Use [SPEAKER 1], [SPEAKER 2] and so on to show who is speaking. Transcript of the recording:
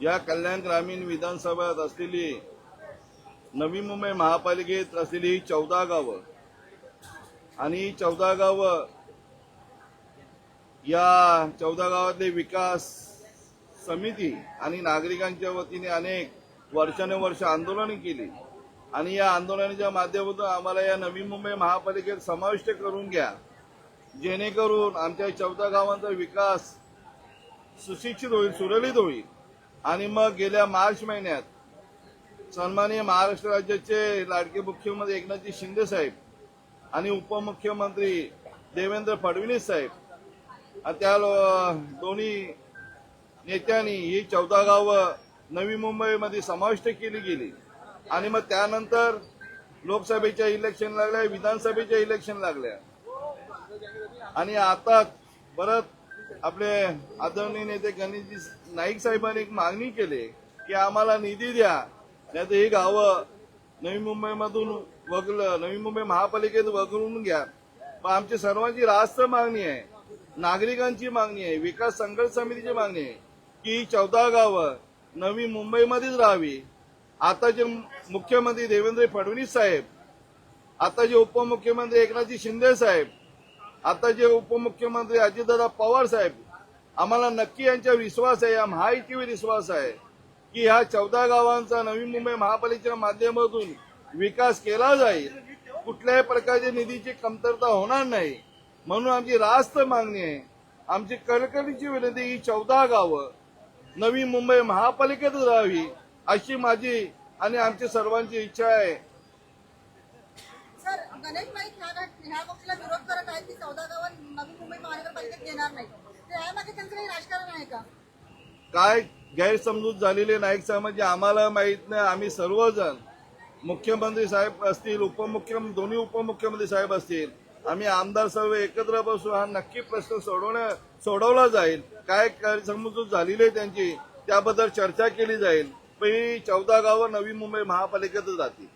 [SPEAKER 1] या कल्याण ग्रामीण विधानसभेत असलेली नवी मुंबई महापालिकेत असलेली ही चौदा गावं. आणि ही चौदा गावं या चौदा गावातले विकास समिती आणि नागरिकांच्या वतीने अनेक वर्षानुवर्ष आंदोलन केली. आणि या आंदोलनाच्या माध्यमातून आम्हाला या नवी मुंबई महापालिकेत समाविष्ट करून घ्या. जेणेकरून आमच्या चौदा गावांचा विकास सुशिक्षित होईल सुरळीत होईल. आणि मग गेल्या मार्च महिन्यात सन्माननीय महाराष्ट्र राज्याचे लाडके मुख्यमंत्री एकनाथजी शिंदे साहेब आणि उपमुख्यमंत्री देवेंद्र फडणवीस साहेब त्या दोन्ही नेत्यांनी ही चौदा गावं नवी मुंबईमध्ये समाविष्ट केली गेली. आणि मग त्यानंतर लोकसभेच्या इलेक्शन लागल्या विधानसभेच्या इलेक्शन लागल्या. आणि आता परत आपले आदरणीय नेते गणेशजी नाईक साहेबांनी एक मागणी केली की आम्हाला निधी द्या. नाही तर ही गावं नवी मुंबईमधून वगळ नवी मुंबई महापालिकेत वगळून घ्या. पण आमची सर्वांची रास्त मागणी आहे नागरिकांची मागणी आहे विकास संघर्ष समितीची मागणी आहे की ही चौदा गावं नवी मुंबईमध्येच राहावी. आताचे मुख्यमंत्री देवेंद्र फडणवीस साहेब आताचे उपमुख्यमंत्री एकनाथजी शिंदे साहेब आता जे उपमुख्यमंत्री अजितदादा पवार साहेब आम्हाला नक्की यांच्यावर विश्वास आहे या महायुतीवर विश्वास आहे की ह्या चौदा गावांचा नवी मुंबई महापालिकेच्या माध्यमातून विकास केला जाईल कुठल्याही प्रकारच्या निधीची कमतरता होणार नाही. म्हणून आमची रास्त मागणी आहे. आमची कळकळीची विनंती ही चौदा गावं नवी मुंबई महापालिकेतच राहावी अशी माझी आणि आमची सर्वांची इच्छा आहे.
[SPEAKER 2] गणेश नाईक ह्या घट- ह्या गोष्टीला विरोध करत आहेत की चौदा गावात नवी मुंबई महानगरपालिकेत येणार नाही त्यामागे त्यांचं काही राजकारण आहे का?
[SPEAKER 1] काय गैरसमजूत झालेले नाईक साहेब. म्हणजे आम्हाला माहीत नाही. आम्ही सर्वजण मुख्यमंत्री साहेब असतील उपमुख्यमंत्री दोन्ही उपमुख्यमंत्री साहेब असतील आम्ही आमदार सर्व एकत्र बसू हा नक्की प्रश्न सोडवण्या सोडवला जाईल. काय गैरसमजूत झालेली आहे त्यांची त्याबद्दल चर्चा केली जाईल. पण ही चौदा गावं नवी मुंबई महापालिकेतच जातील